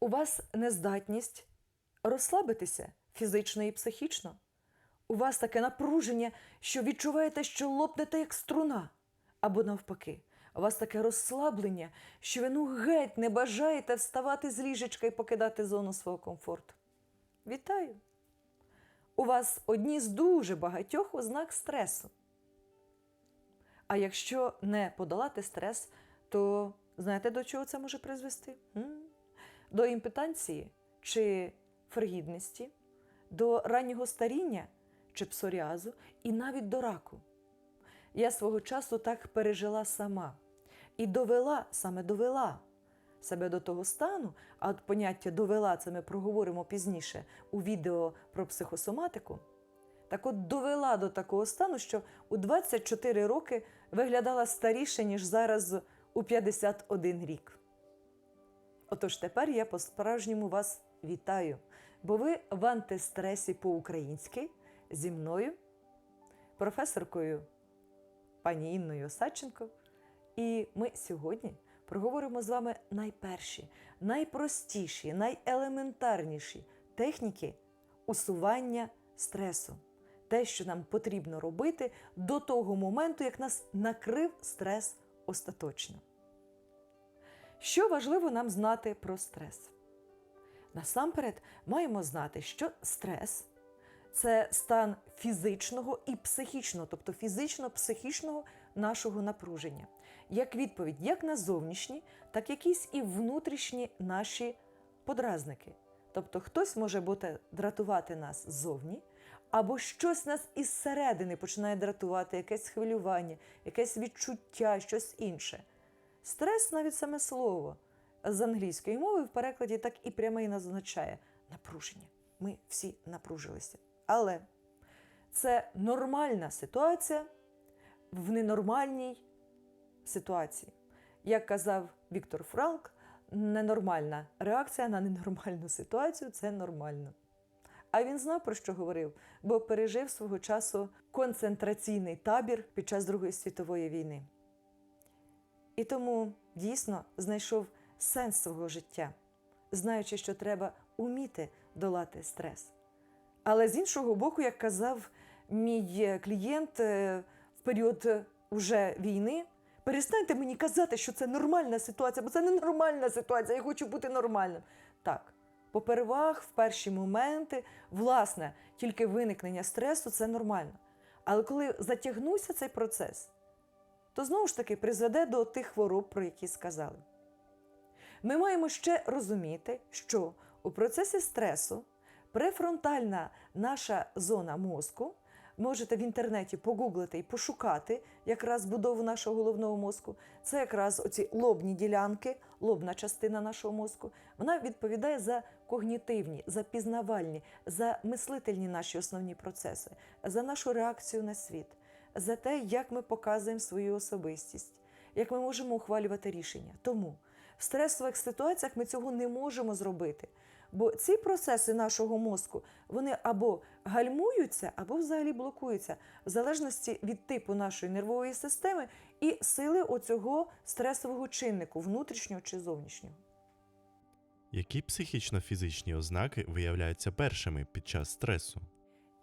У вас нездатність розслабитися фізично і психічно. У вас таке напруження, що відчуваєте, що лопнете як струна. Або навпаки, у вас таке розслаблення, що ви ну геть не бажаєте вставати з ліжечка і покидати зону свого комфорту. Вітаю! У вас одні з дуже багатьох ознак стресу. А якщо не подолати стрес, то знаєте, до чого це може призвести? До імпотенції чи фригідності, до раннього старіння чи псоріазу, і навіть до раку. Я свого часу так пережила сама і довела, саме довела себе до того стану, а от поняття довела це ми проговоримо пізніше у відео про психосоматику. Так от довела до такого стану, що у 24 роки виглядала старіше, ніж зараз у 51 рік. Отож тепер я по-справжньому вас вітаю, бо ви в антистресі по-українськи зі мною, професоркою пані Інною Осадченко. І ми сьогодні проговоримо з вами найперші, найпростіші, найелементарніші техніки усування стресу. Те, що нам потрібно робити до того моменту, як нас накрив стрес остаточно. Що важливо нам знати про стрес? Насамперед, маємо знати, що стрес це стан фізичного і психічного, тобто фізично-психічного нашого напруження, як відповідь як на зовнішні, так якісь і внутрішні наші подразники. Тобто хтось може бути дратувати нас ззовні, або щось нас із середини починає дратувати, якесь хвилювання, якесь відчуття, щось інше. Стрес, навіть саме слово з англійської мови в перекладі так і пряме і назначає напруження. Ми всі напружилися. Але це нормальна ситуація в ненормальній ситуації. Як казав Віктор Франк, ненормальна реакція на ненормальну ситуацію це нормально. А він знав, про що говорив, бо пережив свого часу концентраційний табір під час Другої світової війни. І тому дійсно знайшов сенс свого життя, знаючи, що треба уміти долати стрес. Але з іншого боку, як казав мій клієнт е, в період е, уже війни, перестаньте мені казати, що це нормальна ситуація, бо це не нормальна ситуація, я хочу бути нормальним. Так, попервах, в перші моменти, власне, тільки виникнення стресу це нормально. Але коли затягнувся цей процес, то знову ж таки призведе до тих хвороб, про які сказали. Ми маємо ще розуміти, що у процесі стресу префронтальна наша зона мозку. Можете в інтернеті погуглити і пошукати якраз будову нашого головного мозку. Це якраз оці лобні ділянки, лобна частина нашого мозку. Вона відповідає за когнітивні, за пізнавальні, за мислительні наші основні процеси, за нашу реакцію на світ, за те, як ми показуємо свою особистість, як ми можемо ухвалювати рішення. Тому в стресових ситуаціях ми цього не можемо зробити. Бо ці процеси нашого мозку вони або гальмуються, або взагалі блокуються, в залежності від типу нашої нервової системи і сили оцього стресового чиннику, внутрішнього чи зовнішнього. Які психічно-фізичні ознаки виявляються першими під час стресу?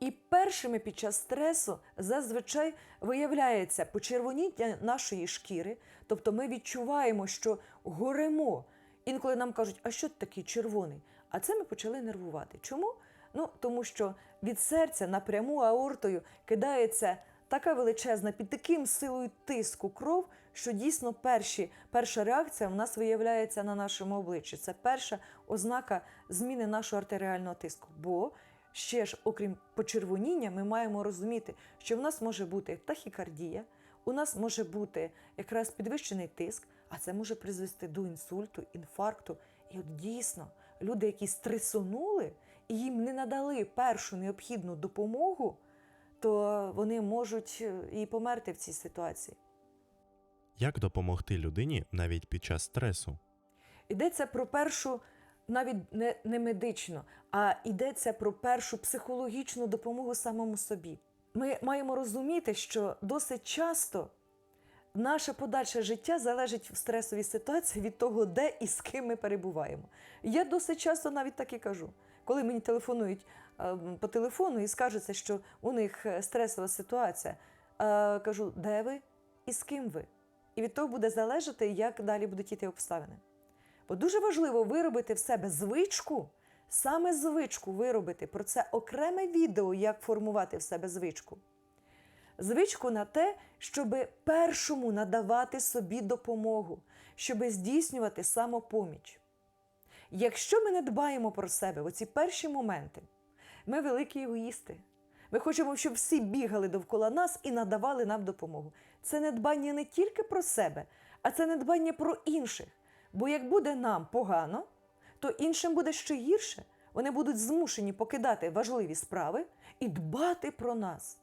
І першими під час стресу зазвичай виявляється почервоніння нашої шкіри, тобто ми відчуваємо, що горемо. Інколи нам кажуть, а що ти такий червоний? А це ми почали нервувати. Чому? Ну, тому що від серця напряму аортою кидається така величезна під таким силою тиску кров, що дійсно перші, перша реакція в нас виявляється на нашому обличчі. Це перша ознака зміни нашого артеріального тиску. Бо ще ж, окрім почервоніння, ми маємо розуміти, що в нас може бути тахікардія, у нас може бути якраз підвищений тиск, а це може призвести до інсульту, інфаркту. І от дійсно, люди, які стресонули і їм не надали першу необхідну допомогу, то вони можуть е, і померти в цій ситуації. Як допомогти людині навіть під час стресу? Йдеться про першу, навіть не, не медичну, а йдеться про першу психологічну допомогу самому собі. Ми маємо розуміти, що досить часто наше подальше життя залежить в стресовій ситуації від того, де і з ким ми перебуваємо. Я досить часто навіть так і кажу. Коли мені телефонують е, по телефону і скажуться, що у них е, стресова ситуація, е, кажу, де ви і з ким ви? І від того буде залежати, як далі будуть іти обставини. Бо дуже важливо виробити в себе звичку, саме звичку виробити. Про це окреме відео, як формувати в себе звичку. Звичку на те, щоб першому надавати собі допомогу, щоб здійснювати самопоміч. Якщо ми не дбаємо про себе в оці перші моменти, ми великі егоїсти. Ми хочемо, щоб всі бігали довкола нас і надавали нам допомогу. Це не дбання не тільки про себе, а це не дбання про інших. Бо як буде нам погано, то іншим буде ще гірше. Вони будуть змушені покидати важливі справи і дбати про нас.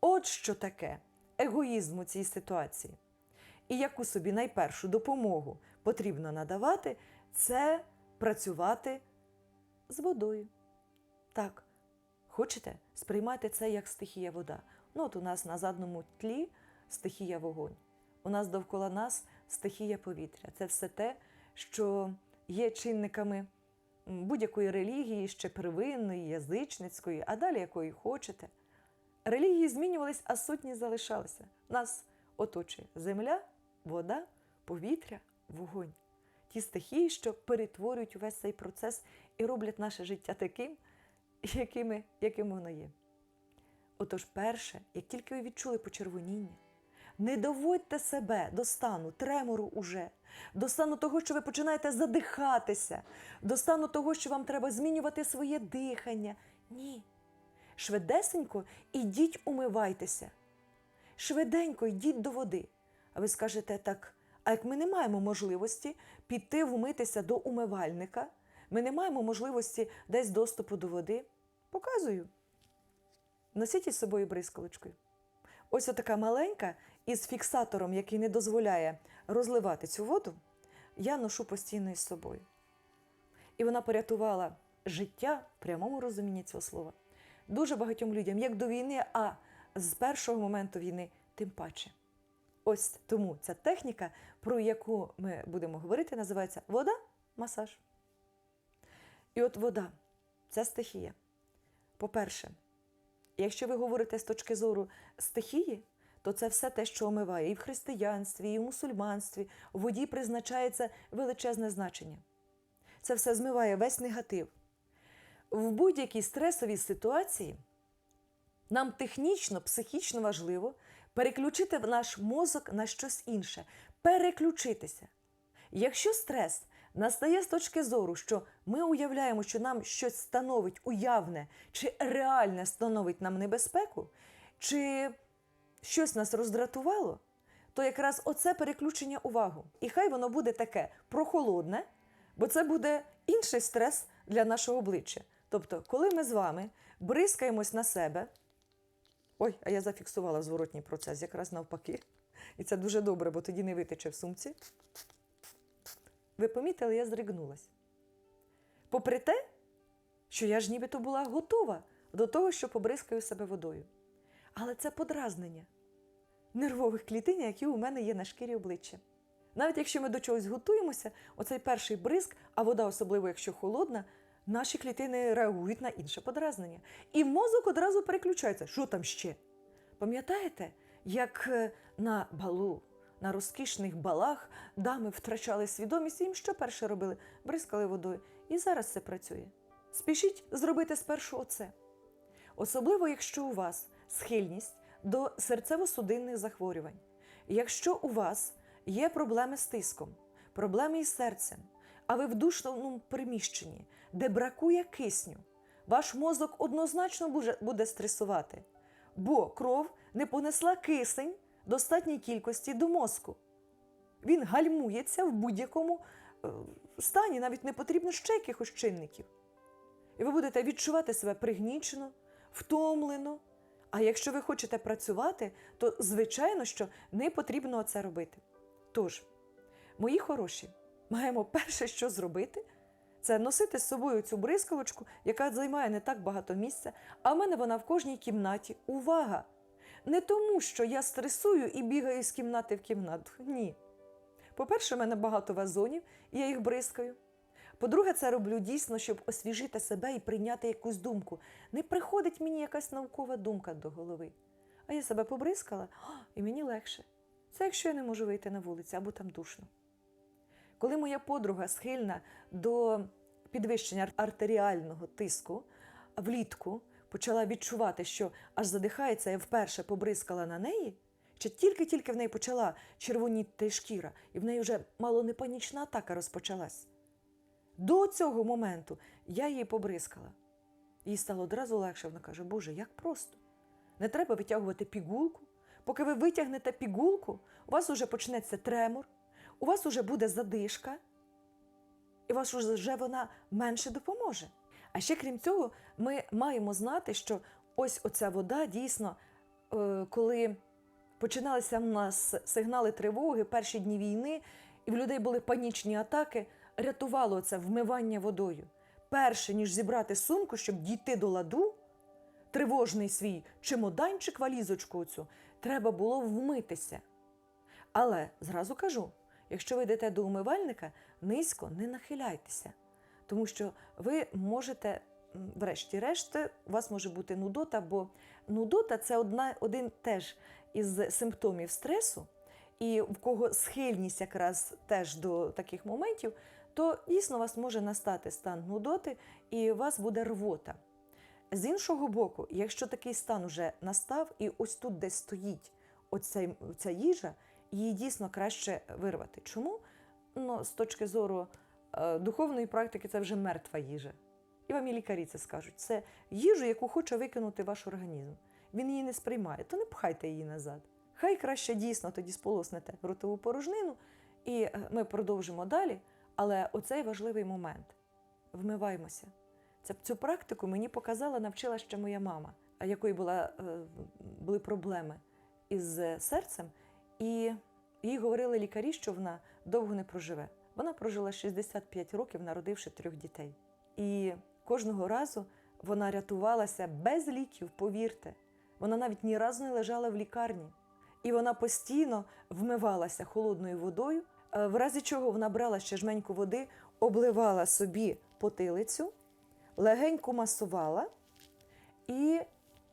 От що таке егоїзм у цій ситуації. І яку собі найпершу допомогу потрібно надавати, це працювати з водою. Так, хочете, сприймайте це як стихія вода. Ну, от у нас на задному тлі стихія вогонь. У нас довкола нас стихія повітря. Це все те, що є чинниками будь-якої релігії, ще первинної, язичницької, а далі якої хочете. Релігії змінювались, а сутні залишалися. Нас оточує земля, вода, повітря, вогонь. Ті стихії, що перетворюють увесь цей процес і роблять наше життя таким, якими, яким воно є. Отож, перше, як тільки ви відчули почервоніння, не доводьте себе до стану тремору уже, до стану того, що ви починаєте задихатися, до стану того, що вам треба змінювати своє дихання. Ні. Швидесенько ідіть умивайтеся. Швиденько йдіть до води. А ви скажете так: а як ми не маємо можливості піти вмитися до умивальника, ми не маємо можливості десь доступу до води, показую. Носіть із собою бризкалочкою. Ось отака маленька із фіксатором, який не дозволяє розливати цю воду, я ношу постійно із собою. І вона порятувала життя в прямому розумінні цього слова. Дуже багатьом людям, як до війни, а з першого моменту війни, тим паче. Ось тому ця техніка, про яку ми будемо говорити, називається вода-масаж. І от вода це стихія. По-перше, якщо ви говорите з точки зору стихії, то це все те, що омиває і в християнстві, і в мусульманстві. В воді призначається величезне значення. Це все змиває весь негатив. В будь-якій стресовій ситуації нам технічно, психічно важливо переключити наш мозок на щось інше, переключитися. Якщо стрес настає з точки зору, що ми уявляємо, що нам щось становить уявне чи реальне становить нам небезпеку, чи щось нас роздратувало, то якраз оце переключення увагу. І хай воно буде таке прохолодне, бо це буде інший стрес для нашого обличчя. Тобто, коли ми з вами бризкаємось на себе, ой, а я зафіксувала зворотній процес, якраз навпаки. І це дуже добре, бо тоді не витече в сумці. Ви помітили, я зригнулась. Попри те, що я ж нібито була готова до того, що побризкаю себе водою. Але це подразнення нервових клітин, які у мене є на шкірі обличчя. Навіть якщо ми до чогось готуємося, оцей перший бризк, а вода, особливо якщо холодна, наші клітини реагують на інше подразнення. І мозок одразу переключається. Що там ще? Пам'ятаєте, як е, на балу, на розкішних балах дами втрачали свідомість їм що перше робили? Бризкали водою. І зараз це працює. Спішіть зробити спершу оце. Особливо, якщо у вас схильність до серцево-судинних захворювань. Якщо у вас є проблеми з тиском, проблеми із серцем, а ви в душному приміщенні, де бракує кисню, ваш мозок однозначно буде- стресувати, бо кров не понесла кисень достатній кількості до мозку. Він гальмується в будь-якому е, стані, навіть не потрібно ще якихось чинників. І ви будете відчувати себе пригнічено, втомлено. А якщо ви хочете працювати, то звичайно, що не потрібно це робити. Тож, мої хороші, маємо перше, що зробити, це носити з собою цю бризкалочку, яка займає не так багато місця, а в мене вона в кожній кімнаті. Увага! Не тому, що я стресую і бігаю з кімнати в кімнату. Ні. По-перше, в мене багато вазонів, і я їх бризкаю. По-друге, це роблю дійсно, щоб освіжити себе і прийняти якусь думку. Не приходить мені якась наукова думка до голови. А я себе побризкала, і мені легше. Це якщо я не можу вийти на вулицю або там душно. Коли моя подруга схильна до підвищення артеріального тиску, влітку почала відчувати, що аж задихається, я вперше побризкала на неї, чи тільки-тільки в неї почала червоніти шкіра, і в неї вже мало не панічна атака розпочалась. До цього моменту я її побризкала. Їй стало одразу легше. Вона каже: Боже, як просто. Не треба витягувати пігулку. Поки ви витягнете пігулку, у вас уже почнеться тремор, у вас уже буде задишка, і вас вже вона менше допоможе. А ще крім цього, ми маємо знати, що ось оця вода дійсно, е, коли починалися в нас сигнали тривоги, перші дні війни, і в людей були панічні атаки, рятувало це вмивання водою. Перше, ніж зібрати сумку, щоб дійти до ладу, тривожний свій чемоданчик, валізочку оцю, треба було вмитися. Але зразу кажу: якщо ви йдете до умивальника, низько не нахиляйтеся, тому що ви можете, врешті-решт, у вас може бути нудота, бо нудота це одна, один теж із симптомів стресу, і в кого схильність якраз теж до таких моментів, то дійсно у вас може настати стан нудоти і у вас буде рвота. З іншого боку, якщо такий стан вже настав, і ось тут, де стоїть оцей, ця їжа, її дійсно краще вирвати. Чому? Ну, з точки зору е, духовної практики, це вже мертва їжа. І вам і лікарі це скажуть. Це їжу, яку хоче викинути ваш організм. Він її не сприймає, то не пхайте її назад. Хай краще дійсно тоді сполоснете ротову порожнину, і е, ми продовжимо далі. Але оцей важливий момент вмиваємося. Цю практику мені показала, навчила ще моя мама, якої була, е, були проблеми із е, серцем, і їй говорили лікарі, що вона довго не проживе. Вона прожила 65 років, народивши трьох дітей. І кожного разу вона рятувалася без ліків, повірте. Вона навіть ні разу не лежала в лікарні. І вона постійно вмивалася холодною водою, в разі чого вона брала ще жменьку води, обливала собі потилицю, легенько масувала і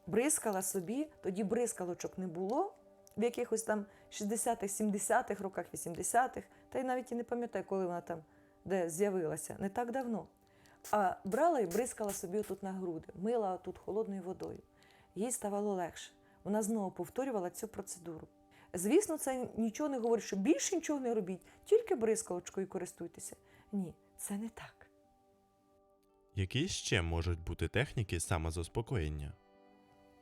бризкала собі, тоді бризкалочок не було в якихось там 60-х, 70-х роках, 80-х, та й навіть і не пам'ятаю, коли вона там де з'явилася, не так давно. А брала і бризкала собі тут на груди, мила тут холодною водою. Їй ставало легше. Вона знову повторювала цю процедуру. Звісно, це нічого не говорить, що більше нічого не робіть, тільки бризкалочкою користуйтеся. Ні, це не так. Які ще можуть бути техніки самозаспокоєння?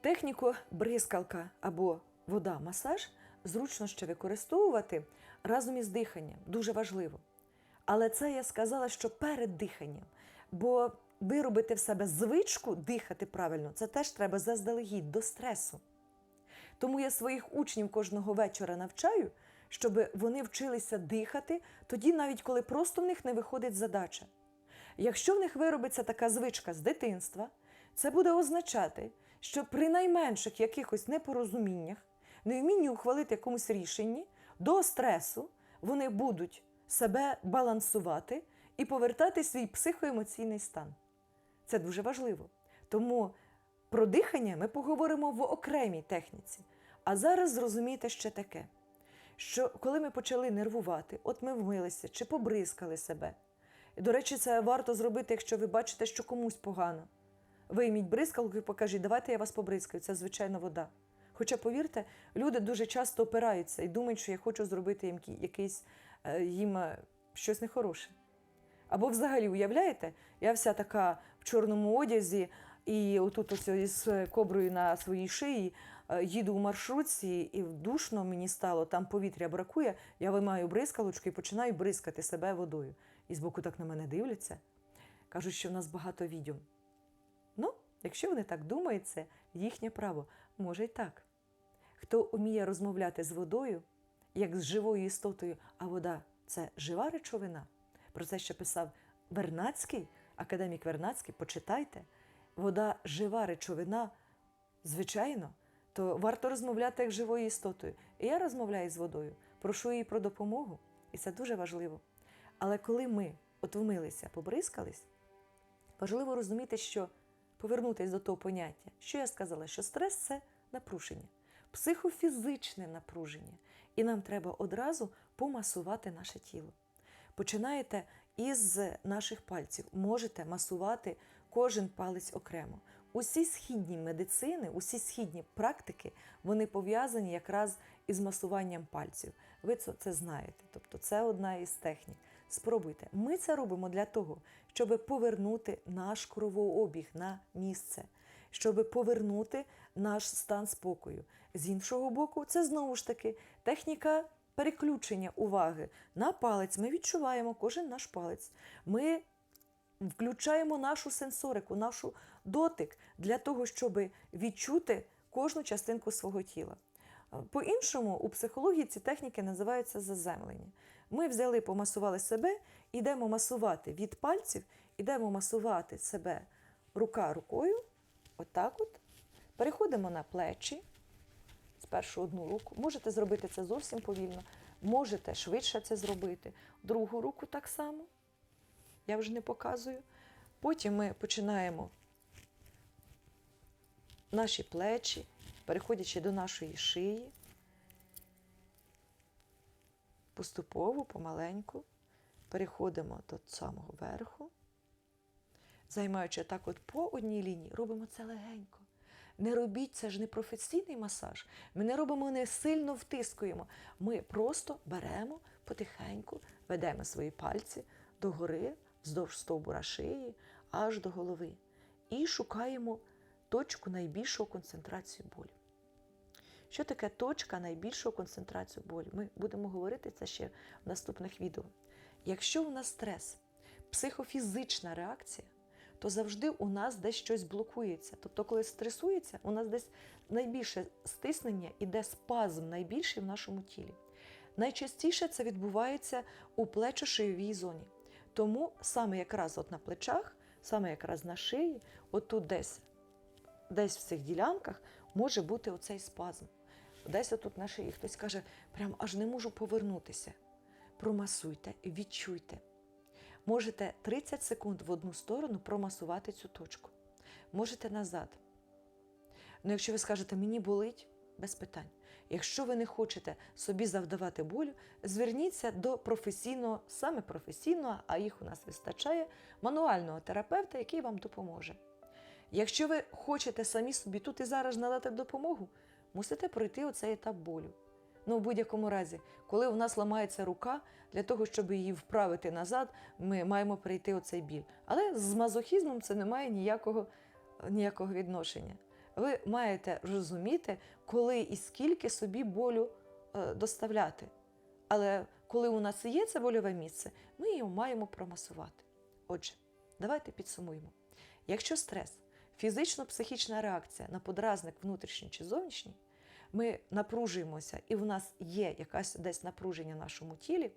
Техніку бризкалка або вода-масаж зручно ще використовувати разом із диханням. Дуже важливо. Але це я сказала, що перед диханням. Бо виробити в себе звичку дихати правильно, це теж треба заздалегідь до стресу. Тому я своїх учнів кожного вечора навчаю, щоб вони вчилися дихати, тоді навіть коли просто в них не виходить задача. Якщо в них виробиться така звичка з дитинства, це буде означати, що при найменших якихось непорозуміннях, невмінні ухвалити якомусь рішенні, до стресу вони будуть себе балансувати і повертати свій психоемоційний стан. Це дуже важливо. Тому про дихання ми поговоримо в окремій техніці. А зараз зрозумійте ще таке, що коли ми почали нервувати, от ми вмилися чи побризкали себе. До речі, це варто зробити, якщо ви бачите, що комусь погано. Вийміть бризкалку і покажіть, давайте я вас побризкаю, це звичайно вода. Хоча, повірте, люди дуже часто опираються і думають, що я хочу зробити їм якийсь е, їм е, щось нехороше. Або взагалі, уявляєте, я вся така в чорному одязі, і отут ось із коброю на своїй шиї е, їду в маршрутці, і душно мені стало, там повітря бракує, я виймаю бризкалочку і починаю бризкати себе водою. І збоку так на мене дивляться. Кажуть, що в нас багато відьом. Ну, якщо вони так думають, це їхнє право. Може й так. Хто вміє розмовляти з водою, як з живою істотою, а вода це жива речовина. Про це ще писав Вернацький, академік Вернацький, почитайте. Вода жива речовина, звичайно, то варто розмовляти як живою істотою. І я розмовляю з водою, прошу її про допомогу, і це дуже важливо. Але коли ми от вмилися, побризкались, важливо розуміти, що повернутися до того поняття, що я сказала, що стрес це напруження, психофізичне напруження. І нам треба одразу помасувати наше тіло. Починаєте із наших пальців, можете масувати кожен палець окремо. Усі східні медицини, усі східні практики, вони пов'язані якраз із масуванням пальців. Ви це, це знаєте. Тобто це одна із технік. Спробуйте. Ми це робимо для того, щоб повернути наш кровообіг на місце, щоб повернути наш стан спокою. З іншого боку, це знову ж таки техніка переключення уваги на палець. Ми відчуваємо кожен наш палець. Ми включаємо нашу сенсорику, нашу дотик для того, щоб відчути кожну частинку свого тіла. По-іншому, у психології ці техніки називаються заземлення. Ми взяли, помасували себе, йдемо масувати від пальців, йдемо масувати себе рука рукою, отак от. Переходимо на плечі, спершу одну руку. Можете зробити це зовсім повільно, можете швидше це зробити. Другу руку так само. Я вже не показую. Потім ми починаємо наші плечі, переходячи до нашої шиї. Поступово, помаленьку, переходимо до самого верху. Займаючи так от по одній лінії, робимо це легенько. Не робіть це ж не професійний масаж. Ми не робимо, не сильно втискуємо. Ми просто беремо потихеньку, ведемо свої пальці догори, вздовж стовбура шиї, аж до голови. І шукаємо точку найбільшого концентрації болю. Що таке точка найбільшого концентрації болю? Ми будемо говорити це ще в наступних відео. Якщо у нас стрес, психофізична реакція, то завжди у нас десь щось блокується. Тобто, коли стресується, у нас десь найбільше стиснення іде спазм найбільший в нашому тілі. Найчастіше це відбувається у плечо-шийовій зоні. Тому саме якраз от на плечах, саме якраз на шиї, отут десь, десь в цих ділянках може бути оцей спазм. Десь отут на шиї хтось каже, прям аж не можу повернутися. Промасуйте, відчуйте. Можете 30 секунд в одну сторону промасувати цю точку. Можете назад. Ну, якщо ви скажете, мені болить, без питань. Якщо ви не хочете собі завдавати болю, зверніться до професійного, саме професійного, а їх у нас вистачає, мануального терапевта, який вам допоможе. Якщо ви хочете самі собі тут і зараз надати допомогу, мусите пройти оцей етап болю. Ну, в будь-якому разі, коли у нас ламається рука, для того, щоб її вправити назад, ми маємо пройти оцей біль. Але з мазохізмом це не має ніякого, ніякого відношення. Ви маєте розуміти, коли і скільки собі болю е, доставляти. Але коли у нас є це больове місце, ми його маємо промасувати. Отже, давайте підсумуємо. Якщо стрес, фізично-психічна реакція на подразник внутрішній чи зовнішній, ми напружуємося, і в нас є якась десь напруження в нашому тілі,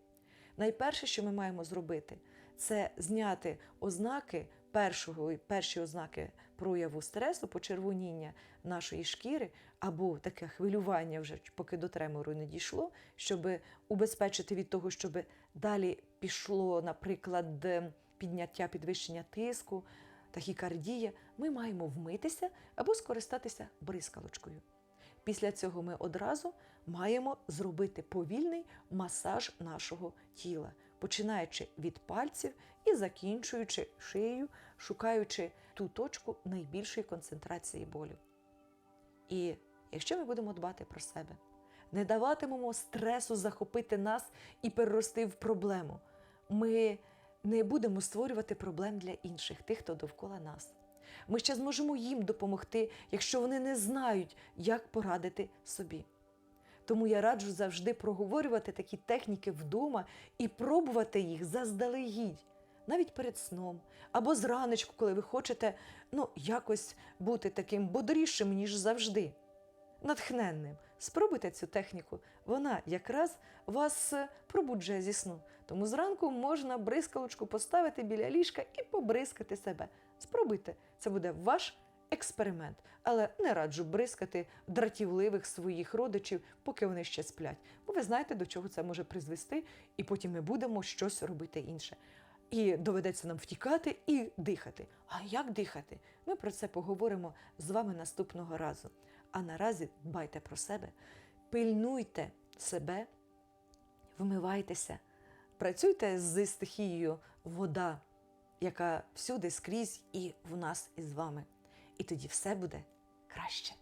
найперше, що ми маємо зробити, це зняти ознаки першого, перші ознаки прояву стресу, почервоніння нашої шкіри, або таке хвилювання, вже поки до тремору не дійшло, щоб убезпечити від того, щоб далі пішло, наприклад, підняття підвищення тиску, тахікардія, ми маємо вмитися або скористатися бризкалочкою. Після цього ми одразу маємо зробити повільний масаж нашого тіла, починаючи від пальців і закінчуючи шиєю, шукаючи ту точку найбільшої концентрації болю. І якщо ми будемо дбати про себе, не даватимемо стресу захопити нас і перерости в проблему, ми не будемо створювати проблем для інших, тих, хто довкола нас. Ми ще зможемо їм допомогти, якщо вони не знають, як порадити собі. Тому я раджу завжди проговорювати такі техніки вдома і пробувати їх заздалегідь, навіть перед сном, або зранечку, коли ви хочете ну, якось бути таким бодрішим, ніж завжди, натхненним. Спробуйте цю техніку, вона якраз вас е, пробуджує зі сну. Тому зранку можна бризкалочку поставити біля ліжка і побризкати себе. Спробуйте, це буде ваш експеримент, але не раджу бризкати дратівливих своїх родичів, поки вони ще сплять. Бо ви знаєте, до чого це може призвести, і потім ми будемо щось робити інше. І доведеться нам втікати і дихати. А як дихати? Ми про це поговоримо з вами наступного разу. А наразі дбайте про себе, пильнуйте себе, вмивайтеся, працюйте з стихією вода, яка всюди скрізь і в нас із вами. І тоді все буде краще.